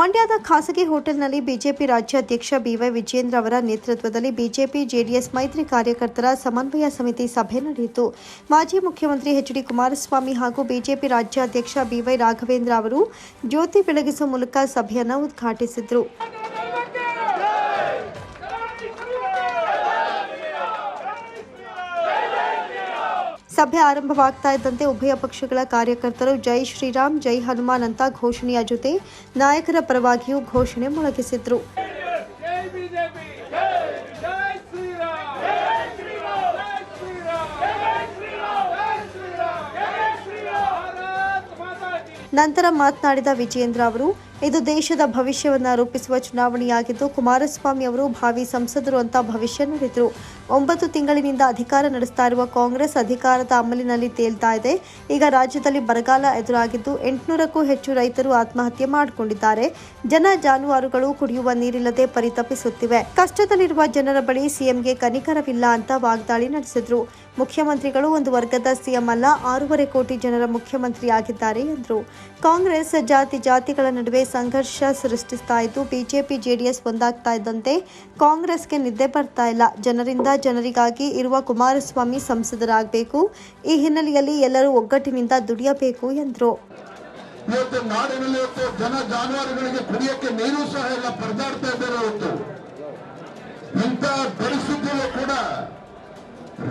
ಮಂಡ್ಯದ ಖಾಸಗಿ ಹೋಟೆಲ್ನಲ್ಲಿ ಬಿಜೆಪಿ ರಾಜ್ಯಾಧ್ಯಕ್ಷ ಬಿವೈ ವಿಜೇಂದ್ರ ಅವರ ನೇತೃತ್ವದಲ್ಲಿ ಬಿಜೆಪಿ ಜೆಡಿಎಸ್ ಮೈತ್ರಿ ಕಾರ್ಯಕರ್ತರ ಸಮನ್ವಯ ಸಮಿತಿ ಸಭೆ ನಡೆಯಿತು. ಮಾಜಿ ಮುಖ್ಯಮಂತ್ರಿ ಎಚ್ ಡಿ ಕುಮಾರಸ್ವಾಮಿ ಹಾಗೂ ಬಿಜೆಪಿ ರಾಜ್ಯಾಧ್ಯಕ್ಷ ಬಿವೈ ರಾಘವೇಂದ್ರ ಅವರು ಜ್ಯೋತಿ ಬೆಳಗಿಸುವ ಮೂಲಕ ಸಭೆಯನ್ನು ಉದ್ಘಾಟಿಸಿದರು. ಸಭೆ ಆರಂಭವಾಗ್ತಾ ಇದ್ದಂತೆ ಉಭಯ ಪಕ್ಷಗಳ ಕಾರ್ಯಕರ್ತರು ಜೈ ಶ್ರೀರಾಮ್, ಜೈ ಹನುಮಾನ್ ಅಂತ ಘೋಷಣೆಯ ಜೊತೆ ನಾಯಕರ ಪರವಾಗಿಯೂ ಘೋಷಣೆ ಮೊಳಗಿಸಿದ್ರು. ನಂತರ ಮಾತನಾಡಿದ ವಿಜಯೇಂದ್ರ ಅವರು, ಇದು ದೇಶದ ಭವಿಷ್ಯವನ್ನ ರೂಪಿಸುವ ಚುನಾವಣೆಯಾಗಿದ್ದು ಕುಮಾರಸ್ವಾಮಿ ಅವರು ಭಾವಿ ಸಂಸದರು ಅಂತ ಭವಿಷ್ಯ ನುಡಿದ್ರು. ಒಂಬತ್ತು ತಿಂಗಳಿನಿಂದ ಅಧಿಕಾರ ನಡೆಸ್ತಾ ಇರುವ ಕಾಂಗ್ರೆಸ್ ಅಧಿಕಾರದ ಅಮಲಿನಲ್ಲಿ ತೇಲ್ತಾ ಇದೆ. ಈಗ ರಾಜ್ಯದಲ್ಲಿ ಬರಗಾಲ ಎದುರಾಗಿದ್ದು ಎಂಟುನೂರಕ್ಕೂ ಹೆಚ್ಚು ರೈತರು ಆತ್ಮಹತ್ಯೆ ಮಾಡಿಕೊಂಡಿದ್ದಾರೆ. ಜನ ಜಾನುವಾರುಗಳು ಕುಡಿಯುವ ನೀರಿಲ್ಲದೆ ಪರಿತಪಿಸುತ್ತಿವೆ. ಕಷ್ಟದಲ್ಲಿರುವ ಜನರ ಬಳಿ ಸಿಎಂಗೆ ಕನಿಕರವಿಲ್ಲ ಅಂತ ವಾಗ್ದಾಳಿ ನಡೆಸಿದ್ರು. ಮುಖ್ಯಮಂತ್ರಿಗಳು ಒಂದು ವರ್ಗದ ಸಿಎಂ ಅಲ್ಲ, ಆರೂವರೆ ಕೋಟಿ ಜನರ ಮುಖ್ಯಮಂತ್ರಿಯಾಗಿದ್ದಾರೆ ಎಂದರು. ಕಾಂಗ್ರೆಸ್ ಜಾತಿ ಜಾತಿಗಳ ನಡುವೆ ಸಂಘರ್ಷ ಸೃಷ್ಟಿಸ್ತಾ ಇದ್ದು, ಬಿಜೆಪಿ, ಜೆಡಿಎಸ್ ಒಂದಾಗ್ತಾ ಇದ್ದಂತೆ ಕಾಂಗ್ರೆಸ್ಗೆ ನಿದ್ದೆ ಬರ್ತಾ ಇಲ್ಲ. ಜನರಿಂದ ಜನರಿಗಾಗಿ ಇರುವ ಕುಮಾರಸ್ವಾಮಿ ಸಂಸದರಾಗಬೇಕು. ಈ ಹಿನ್ನೆಲೆಯಲ್ಲಿ ಎಲ್ಲರೂ ಒಗ್ಗಟ್ಟಿನಿಂದ ದುಡಿಯಬೇಕು ಎಂದರು. ಇವತ್ತು ನಾಡಿನಲ್ಲಿ ಇವತ್ತು ಜನ ಜಾನುವಾರುಗಳಿಗೆ ಕುಡಿಯಕ್ಕೆ ನೀರು ಸಹ ಎಲ್ಲ ಪರದಾಡ್ತಾ ಇದ್ದಾರೆ ಇವತ್ತು. ಇಂಥ ಪರಿಸ್ಥಿತಿಯಲ್ಲೂ ಕೂಡ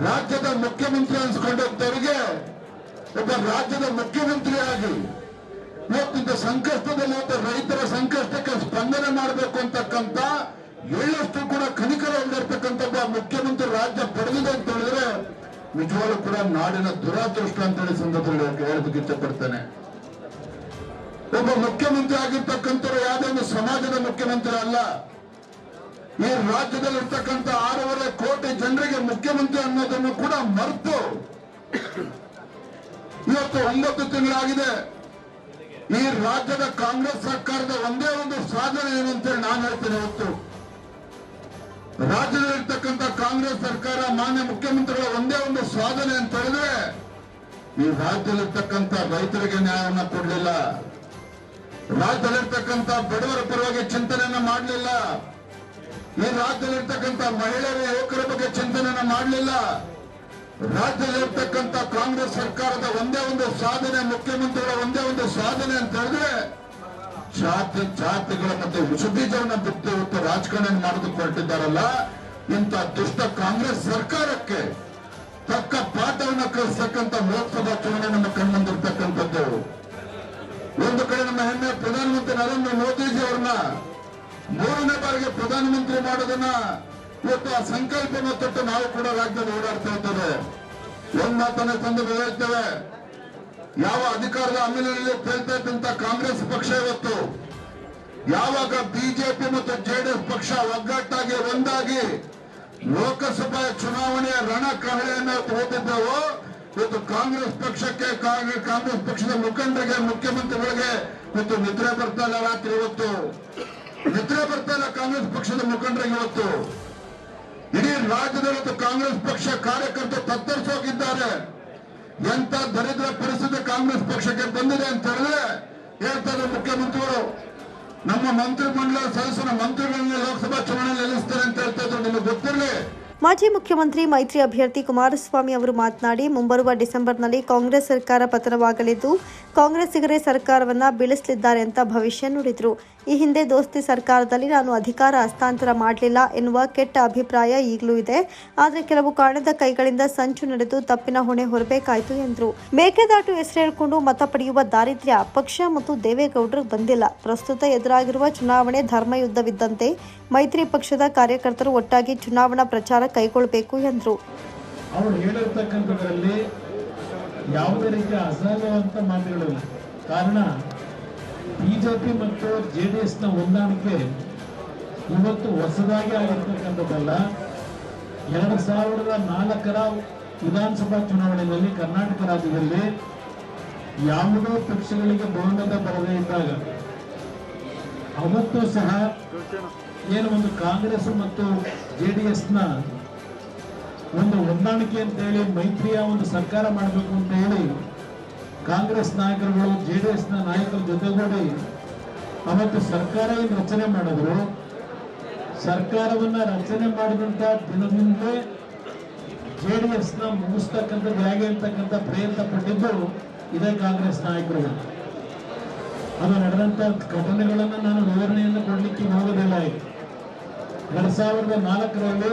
ರಾಜ್ಯದ ಮುಖ್ಯಮಂತ್ರಿ ಅನ್ಸ್ಕೊಂಡವರಿಗೆ ಒಬ್ಬ ರಾಜ್ಯದ ಮುಖ್ಯಮಂತ್ರಿಯಾಗಿ ಇವತ್ತಿಂದ ಸಂಕಷ್ಟದಲ್ಲಿ ಇವತ್ತು ರೈತರ ಸಂಕಷ್ಟಕ್ಕೆ ಸ್ಪಂದನೆ ಮಾಡಬೇಕು ಅಂತಕ್ಕಂಥ ಎಳ್ಳಷ್ಟು ಕೂಡ ಕನಿಕರ ಇಲ್ಲದಿರ್ತಕ್ಕಂಥ ಮುಖ್ಯಮಂತ್ರಿ ರಾಜ್ಯ ಪಡೆದಿದೆ ಅಂತ ಹೇಳಿದ್ರೆ ನಿಜವಾಗ್ಲೂ ಕೂಡ ನಾಡಿನ ದುರಾದೃಷ್ಟ ಅಂತ ಹೇಳಿ ಸಂದರ್ಭದಲ್ಲಿ ಹೇಳೋದಕ್ಕೆ ಇಷ್ಟಪಡ್ತೇನೆ. ಒಬ್ಬ ಮುಖ್ಯಮಂತ್ರಿ ಆಗಿರ್ತಕ್ಕಂಥವ್ರು ಯಾವುದೇ ಒಂದು ಸಮಾಜದ ಮುಖ್ಯಮಂತ್ರಿ ಅಲ್ಲ. ಈ ರಾಜ್ಯದಲ್ಲಿರ್ತಕ್ಕಂಥ ಆರೂವರೆ ಕೋಟಿ ಜನರಿಗೆ ಮುಖ್ಯಮಂತ್ರಿ ಅನ್ನೋದನ್ನು ಕೂಡ ಮರೆತು ಇವತ್ತು ಒಂಬತ್ತು ತಿಂಗಳಾಗಿದೆ. ಈ ರಾಜ್ಯದ ಕಾಂಗ್ರೆಸ್ ಸರ್ಕಾರದ ಒಂದೇ ಒಂದು ಸಾಧನೆ ಏನು ಅಂತೇಳಿ ನಾನು ಹೇಳ್ತೇನೆ ಇವತ್ತು. ರಾಜ್ಯದಲ್ಲಿರ್ತಕ್ಕಂಥ ಕಾಂಗ್ರೆಸ್ ಸರ್ಕಾರ ಮಾನ್ಯ ಮುಖ್ಯಮಂತ್ರಿಗಳ ಒಂದೇ ಒಂದು ಸಾಧನೆ ಅಂತ ಹೇಳಿದ್ರೆ ಈ ರಾಜ್ಯದಲ್ಲಿರ್ತಕ್ಕಂಥ ರೈತರಿಗೆ ನ್ಯಾಯವನ್ನ ಕೊಡಲಿಲ್ಲ. ರಾಜ್ಯದಲ್ಲಿರ್ತಕ್ಕಂಥ ಬಡವರ ಪರವಾಗಿ ಚಿಂತನೆಯನ್ನ ಮಾಡಲಿಲ್ಲ. ಈ ರಾಜ್ಯದಲ್ಲಿರ್ತಕ್ಕಂಥ ಮಹಿಳೆಯರ ಯುವಕರ ಬಗ್ಗೆ ಚಿಂತನೆಯನ್ನ ಮಾಡಲಿಲ್ಲ. ರಾಜ್ಯದಲ್ಲಿರ್ತಕ್ಕಂಥ ಕಾಂಗ್ರೆಸ್ ಸರ್ಕಾರದ ಒಂದೇ ಒಂದು ಸಾಧನೆ, ಮುಖ್ಯಮಂತ್ರಿಗಳ ಒಂದೇ ಒಂದು ಸಾಧನೆ ಅಂತ ಹೇಳಿದ್ರೆ ಜಾತಿ ಜಾತಿಗಳ ಮತ್ತೆ ವಿಷಬೀಜವನ್ನ ಬಿಟ್ಟು ರಾಜಕಾರಣ ಮಾಡೋದಕ್ಕೆ ಇಂತ ಇಂಥ ದುಷ್ಟ ಕಾಂಗ್ರೆಸ್ ಸರ್ಕಾರಕ್ಕೆ ತಕ್ಕ ಪಾಠವನ್ನ ಕಲಿಸ್ತಕ್ಕಂಥ ಲೋಕಸಭಾ ಚುನಾವಣೆ ನಮ್ಮ ಕಣ್ಮಂದಿರ್ತಕ್ಕಂಥದ್ದು ಒಂದು ಕಡೆ ನಮ್ಮ ಹೆಮ್ಮೆ ಪ್ರಧಾನಮಂತ್ರಿ ನರೇಂದ್ರ ಮೋದಿಜಿ ಅವ್ರನ್ನ ಮೂರನೇ ಬಾರಿಗೆ ಪ್ರಧಾನಮಂತ್ರಿ ಮಾಡೋದನ್ನ ಇವತ್ತು ಆ ಸಂಕಲ್ಪವನ್ನು ತೊಟ್ಟು ನಾವು ಕೂಡ ರಾಜ್ಯದಲ್ಲಿ ಓಡಾಡ್ತಾ ಇದ್ದೇವೆ. ಒಂದ್ ಮಾತನ್ನ ತಂದು ಹೇಳ್ತೇವೆ ಯಾವ ಅಧಿಕಾರದ ಅಮಲಿನಲ್ಲಿ ತೇಲ್ತಕ್ಕಂತ ಕಾಂಗ್ರೆಸ್ ಪಕ್ಷ ಇವತ್ತು? ಯಾವಾಗ ಬಿಜೆಪಿ ಮತ್ತು ಜೆಡಿಎಸ್ ಪಕ್ಷ ಒಗ್ಗಟ್ಟಾಗಿ, ಒಂದಾಗಿ ಲೋಕಸಭಾ ಚುನಾವಣೆಯ ರಣಕಹಳೆಯನ್ನು ಓದಿದ್ದೆವೋ ಇವತ್ತು ಕಾಂಗ್ರೆಸ್ ಪಕ್ಷಕ್ಕೆ ಕಾಂಗ್ರೆಸ್ ಪಕ್ಷದ ಮುಖಂಡರಿಗೆ, ಮುಖ್ಯಮಂತ್ರಿಗಳಿಗೆ ಇವತ್ತು ನಿದ್ರೆ ಬರ್ತಾ ಇಲ್ಲ ರಾತ್ರಿ ಇವತ್ತು. ನಿದ್ರೆ ಬರ್ತಾ ಇಲ್ಲ ಕಾಂಗ್ರೆಸ್ ಪಕ್ಷದ ಮುಖಂಡರಿಗೆ ಇವತ್ತು. ಇಡೀ ರಾಜ್ಯದಲ್ಲಿ ಕಾಂಗ್ರೆಸ್ ಪಕ್ಷ ಕಾರ್ಯಕರ್ತರು ತತ್ತರಿಸೋಗಿದ್ದಾರೆ. ಎಂತ ದರಿದ್ರ ಪರಿಸ್ಥಿತಿ ಕಾಂಗ್ರೆಸ್ ಪಕ್ಷಕ್ಕೆ ಬಂದಿದೆ ಅಂತ ಹೇಳಿದ್ರೆ ಹೇಳ್ತಾರೆ ಮುಖ್ಯಮಂತ್ರಿಗಳು. ನಮ್ಮ ಮಂತ್ರಿ ಮಂಡಲ ಸದಸ್ಯರ ಮಂತ್ರಿಗಳನ್ನ ಲೋಕಸಭಾ ಚುನಾವಣೆಯಲ್ಲಿ ನಿಲ್ಲಿಸ್ತಾರೆ ಅಂತ ಹೇಳ್ತಾ ನಿಮಗೆ ಗೊತ್ತಿರಲಿ? ಮಾಜಿ ಮುಖ್ಯಮಂತ್ರಿ ಮೈತ್ರಿ ಅಭ್ಯರ್ಥಿ ಕುಮಾರಸ್ವಾಮಿ ಅವರು ಮಾತನಾಡಿ, ಮುಂಬರುವ ಡಿಸೆಂಬರ್ನಲ್ಲಿ ಕಾಂಗ್ರೆಸ್ ಸರ್ಕಾರ ಪತನವಾಗಲಿದ್ದು, ಕಾಂಗ್ರೆಸ್ಸಿಗರೇ ಸರ್ಕಾರವನ್ನ ಬೀಳಿಸಲಿದ್ದಾರೆ ಅಂತ ಭವಿಷ್ಯ ನುಡಿದರು. ಈ ಹಿಂದೆ ದೋಸ್ತಿ ಸರ್ಕಾರದಲ್ಲಿ ನಾನು ಅಧಿಕಾರ ಹಸ್ತಾಂತರ ಮಾಡಲಿಲ್ಲ ಎನ್ನುವ ಕೆಟ್ಟ ಅಭಿಪ್ರಾಯ ಈಗಲೂ ಇದೆ. ಆದರೆ ಕೆಲವು ಕಾರಣದ ಕೈಗಳಿಂದ ಸಂಚು ನಡೆದು ತಪ್ಪಿನ ಹೊಣೆ ಹೊರಬೇಕಾಯಿತು ಎಂದರು. ಮೇಕೆದಾಟು ಹೆಸರೇಳ್ಕೊಂಡು ಮತ ಪಡೆಯುವ ದಾರಿದ್ರ್ಯ ಪಕ್ಷ ಮತ್ತು ದೇವೇಗೌಡರು ಬಂದಿಲ್ಲ. ಪ್ರಸ್ತುತ ಎದುರಾಗಿರುವ ಚುನಾವಣೆ ಧರ್ಮಯುದ್ಧವಿದ್ದಂತೆ ಮೈತ್ರಿ ಪಕ್ಷದ ಕಾರ್ಯಕರ್ತರು ಒಟ್ಟಾಗಿ ಚುನಾವಣಾ ಪ್ರಚಾರ ಕೈಗೊಳ್ಳಬೇಕು ಎಂದರು. ಯಾವುದೇ ರೀತಿಯ ಮಾತುಗಳಿಲ್ಲ. ಕಾರಣ ಬಿಜೆಪಿ ಮತ್ತು ಜೆ ಡಿ ಎಸ್ನ ಹೊಂದಾಣಿಕೆ ಇವತ್ತು ಹೊಸದಾಗಿ ಆಗಿರ್ತಕ್ಕಂಥದ್ದಲ್ಲ ಎರಡು ಸಾವಿರದ ನಾಲ್ಕರ ವಿಧಾನಸಭಾ ಚುನಾವಣೆಯಲ್ಲಿ ಕರ್ನಾಟಕ ರಾಜ್ಯದಲ್ಲಿ ಯಾವುದೇ ಪಕ್ಷಗಳಿಗೆ ಬಹುಮತ ಬರದೇ ಇದ್ದಾಗ ಅವತ್ತು ಸಹ ಏನು ಒಂದು ಕಾಂಗ್ರೆಸ್ ಮತ್ತು ಜೆ ಡಿ ಎಸ್ನ ಒಂದು ಹೊಂದಾಣಿಕೆ ಅಂತ ಹೇಳಿ ಮೈತ್ರಿಯ ಒಂದು ಸರ್ಕಾರ ಮಾಡಬೇಕು ಅಂತ ಹೇಳಿ ಕಾಂಗ್ರೆಸ್ ನಾಯಕರುಗಳು, ಜೆ ಡಿ ಎಸ್ನ ನಾಯಕರ ಜೊತೆಗೂಡಿ ಅವತ್ತು ಸರ್ಕಾರ ಏನು ರಚನೆ ಮಾಡಿದ್ರು? ಸರ್ಕಾರವನ್ನ ರಚನೆ ಮಾಡಿದಂತ ದಿನದಿಂದಲೇ ಜೆ ಡಿ ಎಸ್ನ ಮುಗಿಸ್ತಕ್ಕಂಥದ್ದು ಹೇಗೆ ಅಂತಕ್ಕಂಥ ಪ್ರಯತ್ನ ಪಟ್ಟಿದ್ದು ಇದೇ ಕಾಂಗ್ರೆಸ್ ನಾಯಕರು. ಅದು ನಡೆದಂತ ಘಟನೆಗಳನ್ನು ನಾನು ವಿವರಣೆಯನ್ನು ಕೊಡಲಿಕ್ಕೆ ಹೋಗೋದಿಲ್ಲ ಈಗ. ಎರಡ್ ಸಾವಿರದ ನಾಲ್ಕರಲ್ಲಿ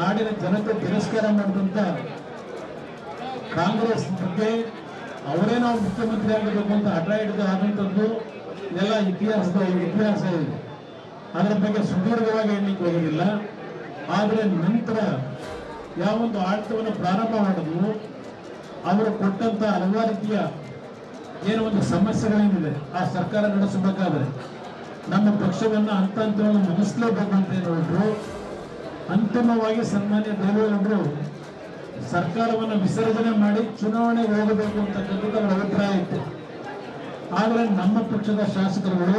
ನಾಡಿನ ಜನತೆ ತಿರಸ್ಕಾರ ಮಾಡಿದಂತ ಕಾಂಗ್ರೆಸ್ ಬಗ್ಗೆ ಅವರೇ ನಾವು ಮುಖ್ಯಮಂತ್ರಿ ಆಗಬೇಕು ಅಂತ ಹಠ ಹಿಡಿದು ಆದಂಥದ್ದು ಎಲ್ಲ ಇತಿಹಾಸದ ಇತಿಹಾಸ ಇದೆ. ಅದರ ಬಗ್ಗೆ ಸುದೀರ್ಘವಾಗಿ ಹೇಳಲಿಕ್ಕೆ ಹೋಗೋದಿಲ್ಲ ಆದರೆ ನಂತರ ಯಾವ ಒಂದು ಆಡಳಿತವನ್ನು ಪ್ರಾರಂಭ ಮಾಡಿದ್ರು, ಅವರು ಕೊಟ್ಟಂತ ಹಲವಾರು ರೀತಿಯ ಏನೋ ಒಂದು ಸಮಸ್ಯೆಗಳೇನಿದೆ, ಆ ಸರ್ಕಾರ ನಡೆಸಬೇಕಾದ್ರೆ ನಮ್ಮ ಪಕ್ಷವನ್ನು ಹಂತ ಹಂತವನ್ನು ಮುಗಿಸ್ಲೇಬೇಕು ಅಂತ ಹೊರಟ್ರು ಅಂತಿಮವಾಗಿ ಸನ್ಮಾನ್ಯ ದೇವೇಗೌಡರು ಸರ್ಕಾರವನ್ನು ವಿಸರ್ಜನೆ ಮಾಡಿ ಚುನಾವಣೆ ಹೋಗಬೇಕು ಅಂತಕ್ಕಂಥದ್ದು ಅವರ ಅಭಿಪ್ರಾಯ ಇತ್ತು. ಆದರೆ ನಮ್ಮ ಪಕ್ಷದ ಶಾಸಕರುಗಳು,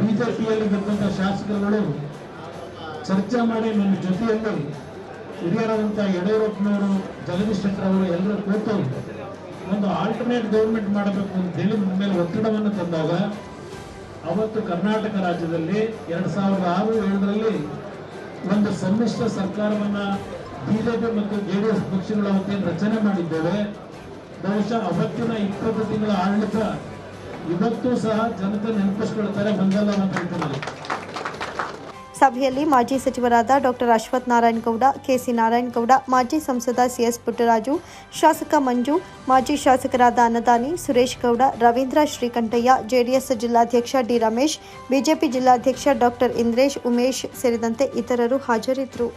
ಬಿಜೆಪಿಯಲ್ಲಿ ಗೆದ್ದಂಥ ಶಾಸಕರುಗಳು ಚರ್ಚೆ ಮಾಡಿ ನನ್ನ ಜೊತೆಯಲ್ಲಿ ಹಿರಿಯರಾದಂಥ ಯಡಿಯೂರಪ್ಪನವರು, ಜಗದೀಶ್ ಶೆಟ್ಟರ್ ಅವರು ಎಲ್ಲರೂ ಕೂತು ಒಂದು ಆಲ್ಟರ್ನೇಟ್ ಗೌರ್ಮೆಂಟ್ ಮಾಡಬೇಕು ಅಂತೇಳಿ ನಮ್ಮ ಮೇಲೆ ಒತ್ತಡವನ್ನು ತಂದಾಗ ಅವತ್ತು ಕರ್ನಾಟಕ ರಾಜ್ಯದಲ್ಲಿ ಎರಡು ಸಾವಿರದ ಆರು ಏಳರಲ್ಲಿ ಒಂದು ಸಮ್ಮಿಶ್ರ ಸರ್ಕಾರವನ್ನ ಬಿಜೆಪಿ ಮತ್ತು ಜೆಡಿಎಸ್ ಪಕ್ಷಗಳ ವತಿಯಿಂದ ರಚನೆ ಮಾಡಿದ್ದೇವೆ. ಬಹುಶಃ ಅವತ್ತಿನ ಇಪ್ಪತ್ತು ತಿಂಗಳ ಆಡಳಿತ ಇವತ್ತು ಸಹ ಜನತೆ ನೆನಪಿಸ್ಕೊಳ್ತಾರೆ, ಬಂದಲ್ಲ ಅಂತ ಸಭೆಯಲ್ಲಿ ಮಾಜಿ ಸಚಿವರಾದ ಡಾಕ್ಟರ್ ಅಶ್ವಥ್ ನಾರಾಯಣ ಗೌಡ ಕೆಸಿ ನಾರಾಯಣ ಗೌಡ, ಮಾಜಿ ಸಂಸದ ಸಿಎಸ್ ಪುಟ್ಟರಾಜು, ಶಾಸಕ ಮಂಜು, ಮಾಜಿ ಶಾಸಕರಾದ ಅನ್ನದಾನಿ ಸುರೇಶ್ ಗೌಡ, ರವೀಂದ್ರ ಶ್ರೀಕಂಠಯ್ಯ, ಜೆಡಿಎಸ್ ಜಿಲ್ಲಾಧ್ಯಕ್ಷ ಡಿ. ರಮೇಶ್, ಬಿಜೆಪಿ ಜಿಲ್ಲಾಧ್ಯಕ್ಷ ಡಾಕ್ಟರ್ ಇಂದ್ರೇಶ್, ಉಮೇಶ್ ಸೇರಿದಂತೆ ಇತರರು ಹಾಜರಿದ್ದರು.